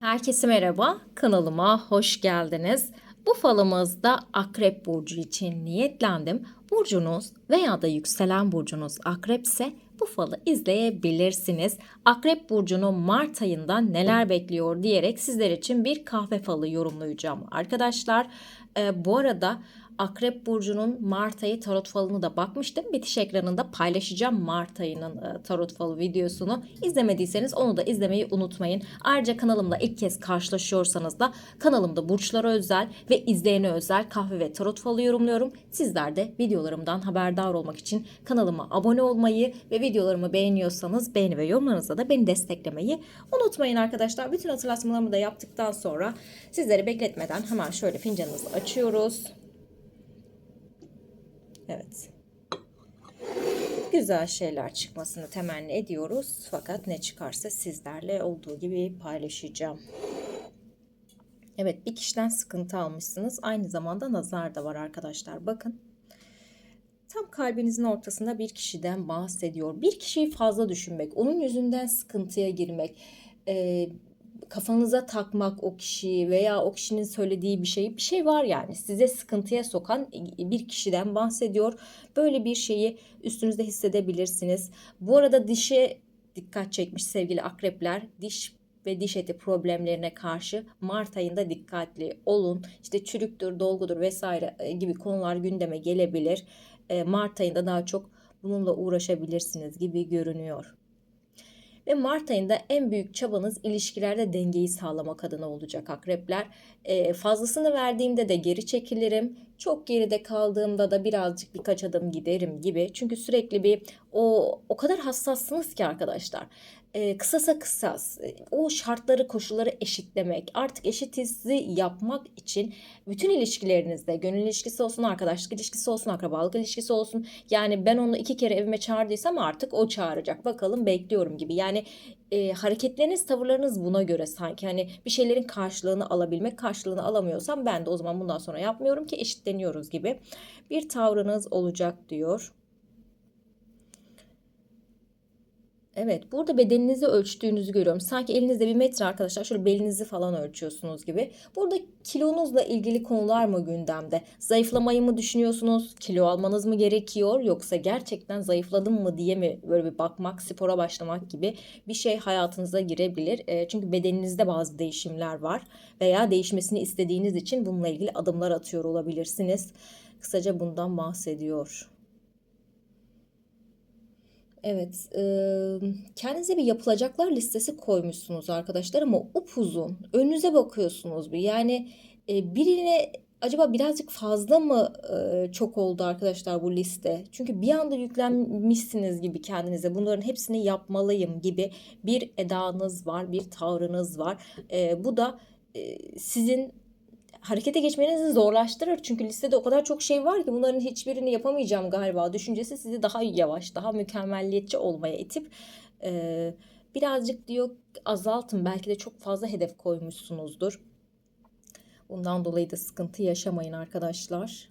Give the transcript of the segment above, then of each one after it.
Herkese merhaba, kanalıma hoş geldiniz. Bu falımızda Akrep Burcu için niyetlendim. Burcunuz veya da yükselen burcunuz Akrepse bu falı izleyebilirsiniz. Akrep Burcu'nu Mart ayında neler bekliyor diyerek sizler için bir kahve falı yorumlayacağım. Arkadaşlar e, bu arada Akrep Burcu'nun Mart ayı tarot falını da bakmıştım. Bitiş ekranında paylaşacağım Mart ayının e, tarot falı videosunu. İzlemediyseniz onu da izlemeyi unutmayın. Ayrıca kanalımla ilk kez karşılaşıyorsanız da kanalımda burçlara özel ve izleyene özel kahve ve tarot falı yorumluyorum. Sizler de videolarımdan haberdar olmak için kanalıma abone olmayı ve videolarımı beğeniyorsanız beğeni ve yorumlarınızla da beni desteklemeyi unutmayın arkadaşlar. Bütün hatırlatmalarımı da yaptıktan sonra sizleri bekletmeden hemen şöyle fincanımızı açıyoruz. Evet. Güzel şeyler çıkmasını temenni ediyoruz. Fakat ne çıkarsa sizlerle olduğu gibi paylaşacağım. Evet bir kişiden sıkıntı almışsınız. Aynı zamanda nazar da var arkadaşlar. Bakın. Tam kalbinizin ortasında bir kişiden bahsediyor. Bir kişiyi fazla düşünmek, onun yüzünden sıkıntıya girmek, kafanıza takmak o kişiyi veya o kişinin söylediği bir şeyi bir şey var yani size sıkıntıya sokan bir kişiden bahsediyor. Böyle bir şeyi üstünüzde hissedebilirsiniz. Bu arada dişe dikkat çekmiş sevgili akrepler. Diş ve diş eti problemlerine karşı Mart ayında dikkatli olun. İşte çürüktür, dolgudur vesaire e, gibi konular gündeme gelebilir. E, Mart ayında daha çok bununla uğraşabilirsiniz gibi görünüyor. Ve Mart ayında en büyük çabanız ilişkilerde dengeyi sağlamak adına olacak akrepler. E, fazlasını verdiğimde de geri çekilirim. Çok geride kaldığımda da birazcık birkaç adım giderim gibi. Çünkü sürekli bir o o kadar hassassınız ki arkadaşlar e, kısasa kısas e, o şartları koşulları eşitlemek artık eşitizi yapmak için bütün ilişkilerinizde gönül ilişkisi olsun arkadaşlık ilişkisi olsun akrabalık ilişkisi olsun yani ben onu iki kere evime çağırdıysam artık o çağıracak. Bakalım bekliyorum gibi. Yani e, hareketleriniz tavırlarınız buna göre sanki. Hani bir şeylerin karşılığını alabilmek karşılığını alamıyorsam ben de o zaman bundan sonra yapmıyorum ki eşitleniyoruz gibi bir tavrınız olacak diyor. Evet burada bedeninizi ölçtüğünüzü görüyorum. Sanki elinizde bir metre arkadaşlar şöyle belinizi falan ölçüyorsunuz gibi. Burada kilonuzla ilgili konular mı gündemde? Zayıflamayı mı düşünüyorsunuz? Kilo almanız mı gerekiyor? Yoksa gerçekten zayıfladım mı diye mi böyle bir bakmak, spora başlamak gibi bir şey hayatınıza girebilir. E, çünkü bedeninizde bazı değişimler var. Veya değişmesini istediğiniz için bununla ilgili adımlar atıyor olabilirsiniz. Kısaca bundan bahsediyor. Evet, e, kendinize bir yapılacaklar listesi koymuşsunuz arkadaşlar ama upuzun. Önünüze bakıyorsunuz bir. Yani e, birine acaba birazcık fazla mı e, çok oldu arkadaşlar bu liste? Çünkü bir anda yüklenmişsiniz gibi kendinize. Bunların hepsini yapmalıyım gibi bir edanız var, bir tavrınız var. E, bu da e, sizin harekete geçmenizi zorlaştırır. Çünkü listede o kadar çok şey var ki bunların hiçbirini yapamayacağım galiba. Düşüncesi sizi daha yavaş, daha mükemmelliyetçi olmaya itip e, birazcık diyor azaltın. Belki de çok fazla hedef koymuşsunuzdur. Bundan dolayı da sıkıntı yaşamayın arkadaşlar.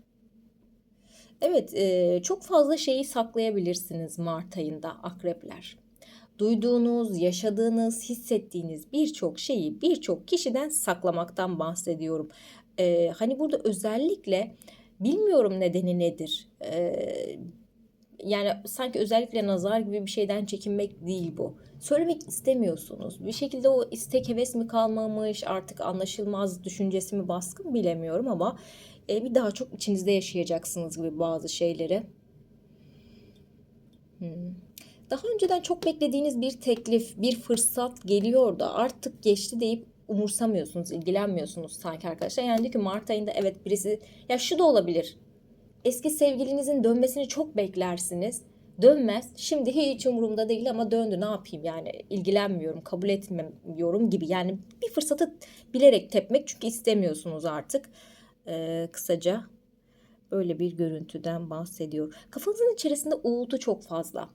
Evet, e, çok fazla şeyi saklayabilirsiniz Mart ayında akrepler duyduğunuz, yaşadığınız, hissettiğiniz birçok şeyi birçok kişiden saklamaktan bahsediyorum. Ee, hani burada özellikle bilmiyorum nedeni nedir. Ee, yani sanki özellikle nazar gibi bir şeyden çekinmek değil bu. Söylemek istemiyorsunuz. Bir şekilde o istek heves mi kalmamış artık anlaşılmaz düşüncesi mi baskın bilemiyorum ama e, bir daha çok içinizde yaşayacaksınız gibi bazı şeyleri. Hmm. Daha önceden çok beklediğiniz bir teklif, bir fırsat geliyor da artık geçti deyip umursamıyorsunuz, ilgilenmiyorsunuz sanki arkadaşlar. Yani diyor ki Mart ayında evet birisi ya şu da olabilir. Eski sevgilinizin dönmesini çok beklersiniz. Dönmez. Şimdi hiç umurumda değil ama döndü ne yapayım yani ilgilenmiyorum, kabul etmiyorum gibi. Yani bir fırsatı bilerek tepmek çünkü istemiyorsunuz artık. Ee, kısaca böyle bir görüntüden bahsediyor. Kafanızın içerisinde uğultu çok fazla.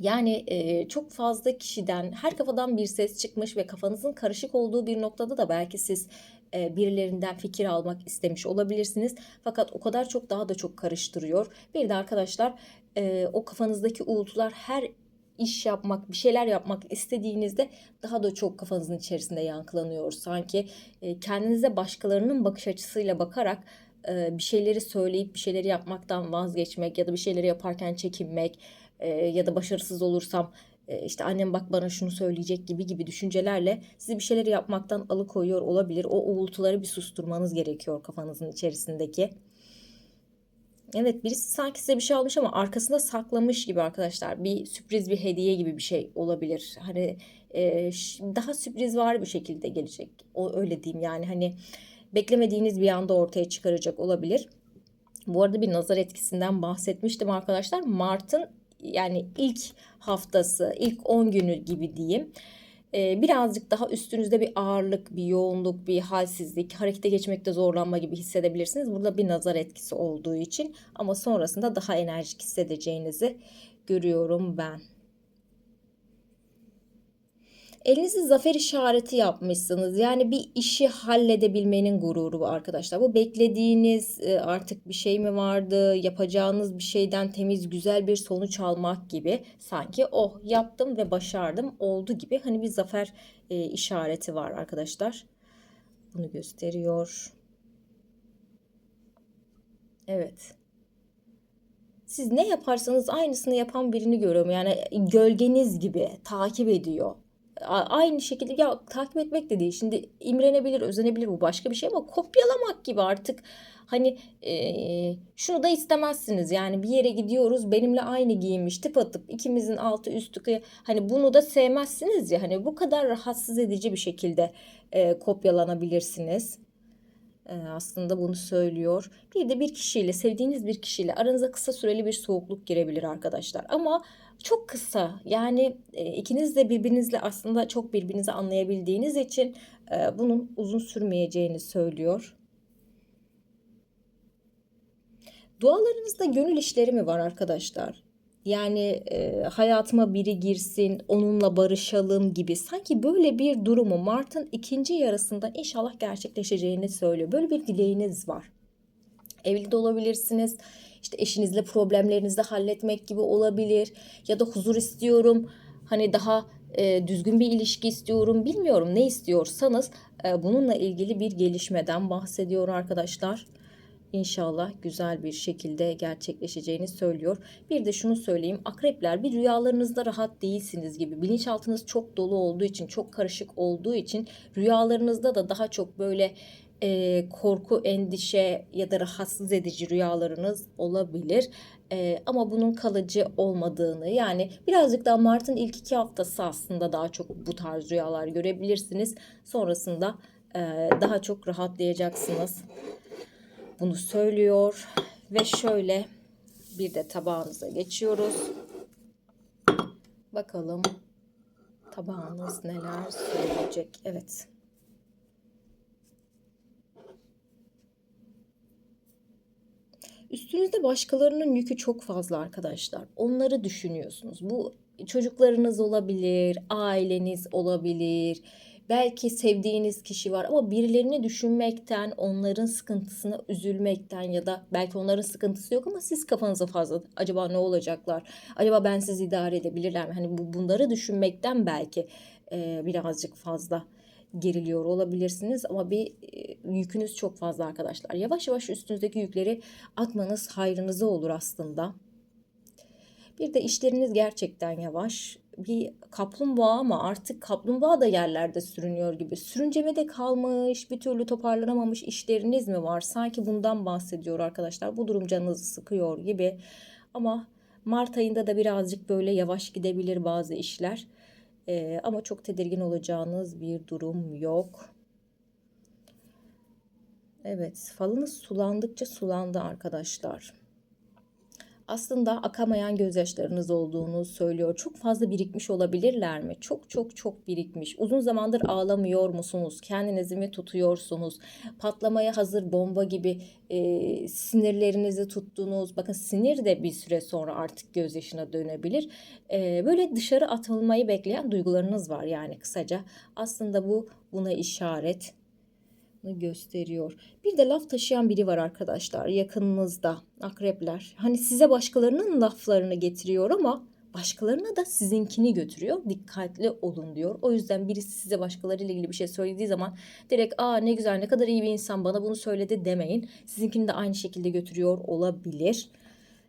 Yani e, çok fazla kişiden, her kafadan bir ses çıkmış ve kafanızın karışık olduğu bir noktada da belki siz e, birilerinden fikir almak istemiş olabilirsiniz. Fakat o kadar çok daha da çok karıştırıyor. Bir de arkadaşlar e, o kafanızdaki uğultular her iş yapmak, bir şeyler yapmak istediğinizde daha da çok kafanızın içerisinde yankılanıyor. Sanki e, kendinize başkalarının bakış açısıyla bakarak e, bir şeyleri söyleyip bir şeyleri yapmaktan vazgeçmek ya da bir şeyleri yaparken çekinmek e, ya da başarısız olursam e, işte annem bak bana şunu söyleyecek gibi gibi düşüncelerle sizi bir şeyleri yapmaktan alıkoyuyor olabilir. O uğultuları bir susturmanız gerekiyor kafanızın içerisindeki. Evet birisi sanki size bir şey almış ama arkasında saklamış gibi arkadaşlar. Bir sürpriz bir hediye gibi bir şey olabilir. Hani e, daha sürpriz var bir şekilde gelecek. O öyle diyeyim yani hani beklemediğiniz bir anda ortaya çıkaracak olabilir. Bu arada bir nazar etkisinden bahsetmiştim arkadaşlar. Mart'ın yani ilk haftası, ilk 10 günü gibi diyeyim. Ee, birazcık daha üstünüzde bir ağırlık, bir yoğunluk, bir halsizlik, harekete geçmekte zorlanma gibi hissedebilirsiniz. Burada bir nazar etkisi olduğu için ama sonrasında daha enerjik hissedeceğinizi görüyorum ben. Elinizi zafer işareti yapmışsınız. Yani bir işi halledebilmenin gururu bu arkadaşlar. Bu beklediğiniz e, artık bir şey mi vardı? Yapacağınız bir şeyden temiz güzel bir sonuç almak gibi. Sanki oh yaptım ve başardım oldu gibi. Hani bir zafer e, işareti var arkadaşlar. Bunu gösteriyor. Evet. Siz ne yaparsanız aynısını yapan birini görüyorum. Yani gölgeniz gibi takip ediyor aynı şekilde ya takip etmek de değil. Şimdi imrenebilir, özenebilir bu başka bir şey ama kopyalamak gibi artık hani e, şunu da istemezsiniz. Yani bir yere gidiyoruz benimle aynı giyinmiş tip atıp ikimizin altı üstü hani bunu da sevmezsiniz ya hani bu kadar rahatsız edici bir şekilde e, kopyalanabilirsiniz. E, aslında bunu söylüyor. Bir de bir kişiyle sevdiğiniz bir kişiyle aranıza kısa süreli bir soğukluk girebilir arkadaşlar. Ama çok kısa yani e, ikiniz de birbirinizle aslında çok birbirinizi anlayabildiğiniz için e, bunun uzun sürmeyeceğini söylüyor. Dualarınızda gönül işleri mi var arkadaşlar? Yani e, hayatıma biri girsin, onunla barışalım gibi sanki böyle bir durumu Mart'ın ikinci yarısında inşallah gerçekleşeceğini söylüyor. Böyle bir dileğiniz var. Evli de olabilirsiniz işte eşinizle problemlerinizi halletmek gibi olabilir ya da huzur istiyorum hani daha e, düzgün bir ilişki istiyorum bilmiyorum ne istiyorsanız e, bununla ilgili bir gelişmeden bahsediyor arkadaşlar. İnşallah güzel bir şekilde gerçekleşeceğini söylüyor. Bir de şunu söyleyeyim. Akrepler bir rüyalarınızda rahat değilsiniz gibi. Bilinçaltınız çok dolu olduğu için, çok karışık olduğu için rüyalarınızda da daha çok böyle e, korku, endişe ya da rahatsız edici rüyalarınız olabilir. E, ama bunun kalıcı olmadığını yani birazcık daha Mart'ın ilk iki haftası aslında daha çok bu tarz rüyalar görebilirsiniz. Sonrasında e, daha çok rahatlayacaksınız. Bunu söylüyor ve şöyle bir de tabağınıza geçiyoruz. Bakalım tabağınız neler söyleyecek. Evet. Üstünüzde başkalarının yükü çok fazla arkadaşlar. Onları düşünüyorsunuz. Bu çocuklarınız olabilir, aileniz olabilir. Belki sevdiğiniz kişi var ama birilerini düşünmekten, onların sıkıntısına üzülmekten ya da belki onların sıkıntısı yok ama siz kafanıza fazla acaba ne olacaklar? Acaba ben sizi idare edebilirler mi? Hani bu bunları düşünmekten belki e, birazcık fazla geriliyor olabilirsiniz ama bir yükünüz çok fazla arkadaşlar. Yavaş yavaş üstünüzdeki yükleri atmanız hayrınıza olur aslında. Bir de işleriniz gerçekten yavaş. Bir kaplumbağa ama artık kaplumbağa da yerlerde sürünüyor gibi. Sürüncemede kalmış, bir türlü toparlanamamış işleriniz mi var? Sanki bundan bahsediyor arkadaşlar. Bu durum canınızı sıkıyor gibi. Ama Mart ayında da birazcık böyle yavaş gidebilir bazı işler. Ee, ama çok tedirgin olacağınız bir durum yok. Evet, falınız sulandıkça sulandı arkadaşlar aslında akamayan gözyaşlarınız olduğunu söylüyor. Çok fazla birikmiş olabilirler mi? Çok çok çok birikmiş. Uzun zamandır ağlamıyor musunuz? Kendinizi mi tutuyorsunuz? Patlamaya hazır bomba gibi e, sinirlerinizi tuttunuz. Bakın sinir de bir süre sonra artık gözyaşına dönebilir. E, böyle dışarı atılmayı bekleyen duygularınız var yani kısaca. Aslında bu buna işaret gösteriyor. Bir de laf taşıyan biri var arkadaşlar yakınınızda akrepler. Hani size başkalarının laflarını getiriyor ama başkalarına da sizinkini götürüyor. Dikkatli olun diyor. O yüzden birisi size başkalarıyla ilgili bir şey söylediği zaman direkt aa ne güzel ne kadar iyi bir insan bana bunu söyledi demeyin. Sizinkini de aynı şekilde götürüyor olabilir.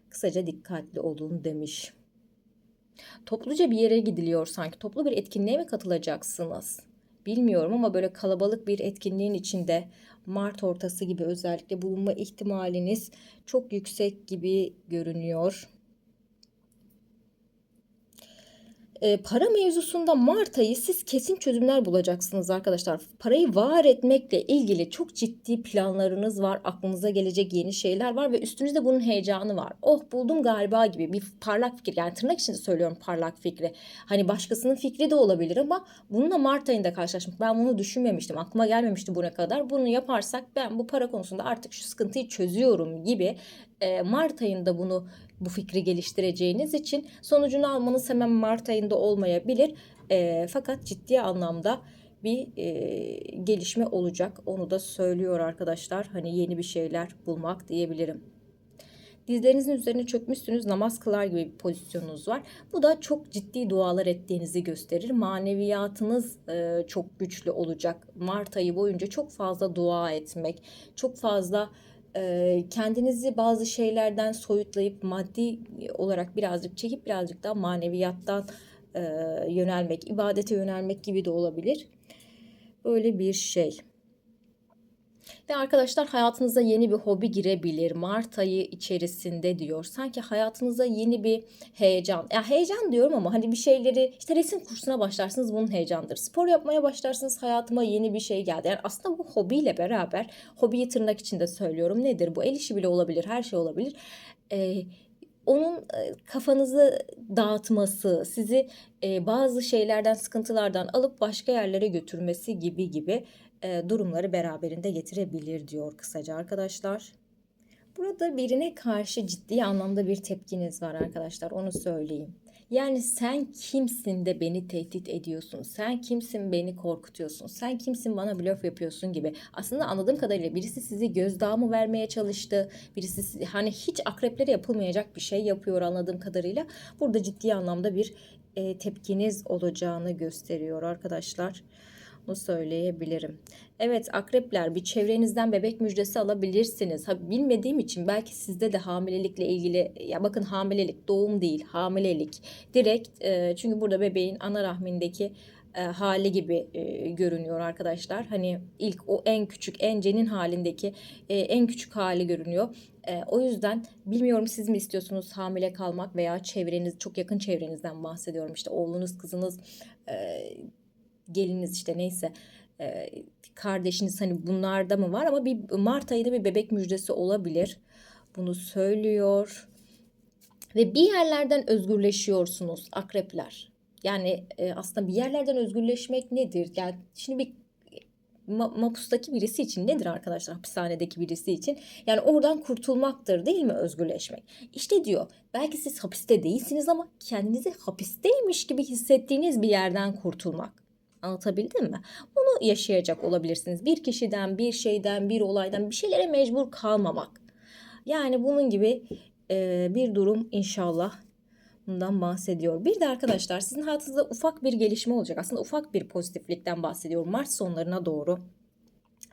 Kısaca dikkatli olun demiş. Topluca bir yere gidiliyor sanki. Toplu bir etkinliğe mi katılacaksınız? Bilmiyorum ama böyle kalabalık bir etkinliğin içinde Mart ortası gibi özellikle bulunma ihtimaliniz çok yüksek gibi görünüyor. E, para mevzusunda Mart ayı siz kesin çözümler bulacaksınız arkadaşlar. Parayı var etmekle ilgili çok ciddi planlarınız var. Aklınıza gelecek yeni şeyler var ve üstünüzde bunun heyecanı var. Oh buldum galiba gibi bir parlak fikir. Yani tırnak içinde söylüyorum parlak fikri. Hani başkasının fikri de olabilir ama bununla Mart ayında karşılaşmak. Ben bunu düşünmemiştim. Aklıma gelmemişti buna kadar. Bunu yaparsak ben bu para konusunda artık şu sıkıntıyı çözüyorum gibi Mart ayında bunu bu fikri geliştireceğiniz için sonucunu almanız hemen Mart ayında olmayabilir. E, fakat ciddi anlamda bir e, gelişme olacak. Onu da söylüyor arkadaşlar. Hani yeni bir şeyler bulmak diyebilirim. Dizlerinizin üzerine çökmüşsünüz, namaz kılar gibi bir pozisyonunuz var. Bu da çok ciddi dualar ettiğinizi gösterir. Maneviyatınız e, çok güçlü olacak. Mart ayı boyunca çok fazla dua etmek, çok fazla e, kendinizi bazı şeylerden soyutlayıp maddi olarak birazcık çekip birazcık daha maneviyattan yönelmek, ibadete yönelmek gibi de olabilir. Böyle bir şey. Ve arkadaşlar hayatınıza yeni bir hobi girebilir. Mart ayı içerisinde diyor. Sanki hayatınıza yeni bir heyecan. Ya heyecan diyorum ama hani bir şeyleri işte resim kursuna başlarsınız bunun heyecandır. Spor yapmaya başlarsınız hayatıma yeni bir şey geldi. Yani aslında bu hobiyle beraber hobiyi tırnak içinde söylüyorum. Nedir bu? El işi bile olabilir, her şey olabilir. Ee, onun kafanızı dağıtması, sizi bazı şeylerden, sıkıntılardan alıp başka yerlere götürmesi gibi gibi durumları beraberinde getirebilir diyor kısaca arkadaşlar. Burada birine karşı ciddi anlamda bir tepkiniz var arkadaşlar onu söyleyeyim. Yani sen kimsin de beni tehdit ediyorsun? Sen kimsin beni korkutuyorsun? Sen kimsin bana blöf yapıyorsun gibi. Aslında anladığım kadarıyla birisi sizi gözdağı mı vermeye çalıştı? Birisi hani hiç akreplere yapılmayacak bir şey yapıyor anladığım kadarıyla. Burada ciddi anlamda bir e, tepkiniz olacağını gösteriyor arkadaşlar. Bunu söyleyebilirim. Evet akrepler bir çevrenizden bebek müjdesi alabilirsiniz. Ha, bilmediğim için belki sizde de hamilelikle ilgili ya bakın hamilelik doğum değil hamilelik direkt e, çünkü burada bebeğin ana rahmindeki e, hali gibi e, görünüyor arkadaşlar. Hani ilk o en küçük en cenin halindeki e, en küçük hali görünüyor. E, o yüzden bilmiyorum siz mi istiyorsunuz hamile kalmak veya çevreniz çok yakın çevrenizden bahsediyorum. İşte oğlunuz kızınız e, geliniz işte neyse e, kardeşiniz hani bunlarda mı var ama bir Mart ayında bir bebek müjdesi olabilir. Bunu söylüyor. Ve bir yerlerden özgürleşiyorsunuz akrepler. Yani e, aslında bir yerlerden özgürleşmek nedir? Yani şimdi bir ma- mapustaki birisi için nedir arkadaşlar hapishanedeki birisi için? Yani oradan kurtulmaktır değil mi özgürleşmek? İşte diyor belki siz hapiste değilsiniz ama kendinizi hapisteymiş gibi hissettiğiniz bir yerden kurtulmak. Anlatabildim mi? Bunu yaşayacak olabilirsiniz. Bir kişiden, bir şeyden, bir olaydan bir şeylere mecbur kalmamak. Yani bunun gibi e, bir durum inşallah bundan bahsediyor. Bir de arkadaşlar sizin hayatınızda ufak bir gelişme olacak. Aslında ufak bir pozitiflikten bahsediyorum. Mart sonlarına doğru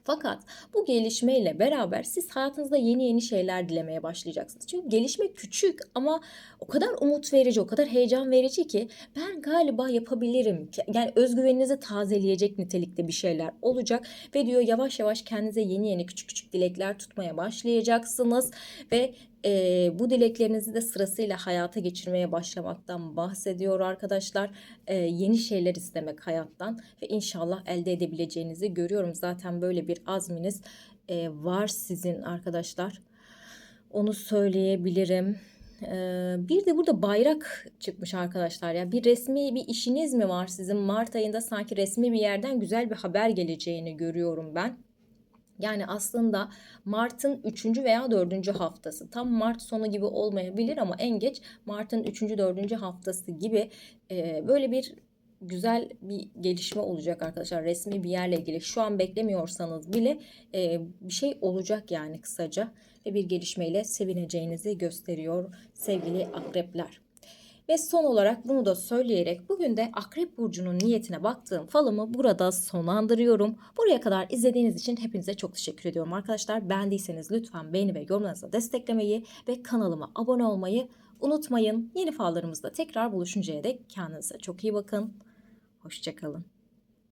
fakat bu gelişmeyle beraber siz hayatınızda yeni yeni şeyler dilemeye başlayacaksınız. Çünkü gelişme küçük ama o kadar umut verici, o kadar heyecan verici ki ben galiba yapabilirim. Yani özgüveninizi tazeleyecek nitelikte bir şeyler olacak ve diyor yavaş yavaş kendinize yeni yeni küçük küçük dilekler tutmaya başlayacaksınız ve e, bu dileklerinizi de sırasıyla hayata geçirmeye başlamaktan bahsediyor arkadaşlar. E, yeni şeyler istemek hayattan ve inşallah elde edebileceğinizi görüyorum. Zaten böyle bir azminiz e, var sizin arkadaşlar. Onu söyleyebilirim. Bir de burada bayrak çıkmış arkadaşlar ya bir resmi bir işiniz mi var sizin Mart ayında sanki resmi bir yerden güzel bir haber geleceğini görüyorum ben. Yani aslında Mart'ın 3. veya 4. haftası. Tam Mart sonu gibi olmayabilir ama en geç Mart'ın 3. 4. haftası gibi e, böyle bir güzel bir gelişme olacak arkadaşlar. Resmi bir yerle ilgili şu an beklemiyorsanız bile e, bir şey olacak yani kısaca ve bir gelişmeyle sevineceğinizi gösteriyor sevgili akrepler. Ve son olarak bunu da söyleyerek bugün de Akrep Burcu'nun niyetine baktığım falımı burada sonlandırıyorum. Buraya kadar izlediğiniz için hepinize çok teşekkür ediyorum arkadaşlar. Beğendiyseniz lütfen beğeni ve yorumlarınızla desteklemeyi ve kanalıma abone olmayı unutmayın. Yeni fallarımızda tekrar buluşuncaya dek kendinize çok iyi bakın. Hoşçakalın.